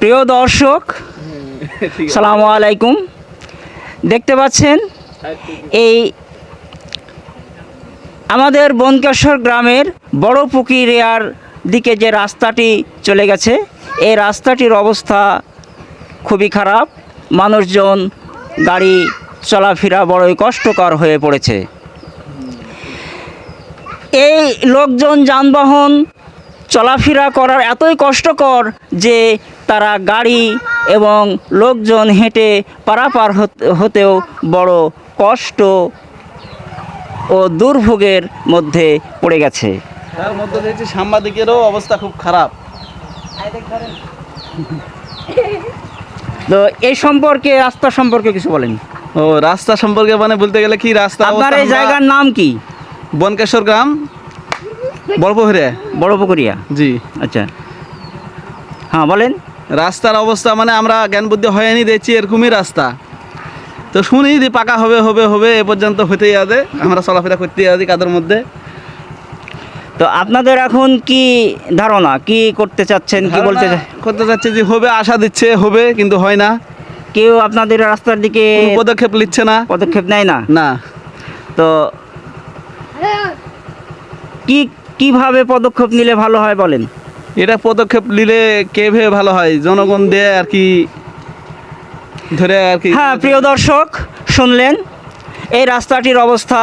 প্রিয় দর্শক, সালামু আলাইকুম। দেখতে পাচ্ছেন, এই আমাদের বনকেশ্বর গ্রামের বড় পুকুরিয়ার দিকে যে রাস্তাটি চলে গেছে, এই রাস্তাটির অবস্থা খুবই খারাপ। মানুষজন গাড়ি চলাফেরা বড়ই কষ্টকর হয়ে পড়েছে। এই লোকজন যানবাহন চলাফেরা করার এতই কষ্টকর যে তারা গাড়ি এবং লোকজন হেঁটে পারাপার হতেও বড় কষ্ট ও দুর্ভোগের মধ্যে পড়ে গেছে। তার মধ্যে দেখছি সাংবাদিকেরও অবস্থা খুব খারাপ। তো এই সম্পর্কে রাস্তা সম্পর্কে কিছু বলেন। ও রাস্তা সম্পর্কে মানে বলতে গেলে কি রাস্তা আপনার এই জায়গার নাম কি? বনকেশ্বর গ্রাম। বলপহরে বড় পুকুরিয়া? জি। আচ্ছা। হ্যাঁ বলেন। রাস্তার অবস্থা মানে আমরা জ্ঞান বুদ্ধি হয়নি দেখছি এরকমই রাস্তা। তো শুনি যে পাকা হবে হবে হবে এ পর্যন্ত হতেই আছে আমরা চলাফেরা করতেই আছি কাদের মধ্যে। তো আপনাদের এখন কি ধারণা? কি করতে চাচ্ছেন? কি বলতে করতে চাচ্ছে যে হবে আশা দিচ্ছে হবে কিন্তু হয় না। কেউ আপনাদের রাস্তার দিকে পদক্ষেপ নিচ্ছে না। পদক্ষেপ নেয় না? না। তো কি কীভাবে পদক্ষেপ নিলে ভালো হয় বলেন? এটা পদক্ষেপ নিলে কে ভেবে ভালো হয়? জনগণ দিয়ে আর কি ধরে আর কি। হ্যাঁ প্রিয় দর্শক শুনলেন? এই রাস্তাটির অবস্থা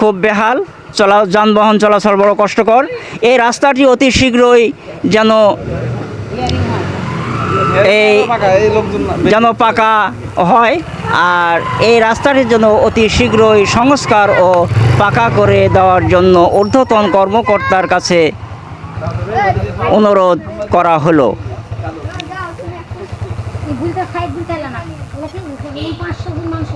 খুব বেহাল চলা যানবাহন চলাচল বড় কষ্টকর। এই রাস্তাটি অতি শীঘ্রই যেন এই এই লোকজন না- যেন পাকা হয় আর এই রাস্তাটির জন্য অতি শীঘ্রই সংস্কার ও পাকা করে দেওয়ার জন্য ঊর্ধ্বতন কর্মকর্তার কাছে অনুরোধ করা হলো। এই খাই না। পাঁচশো জন মানুষ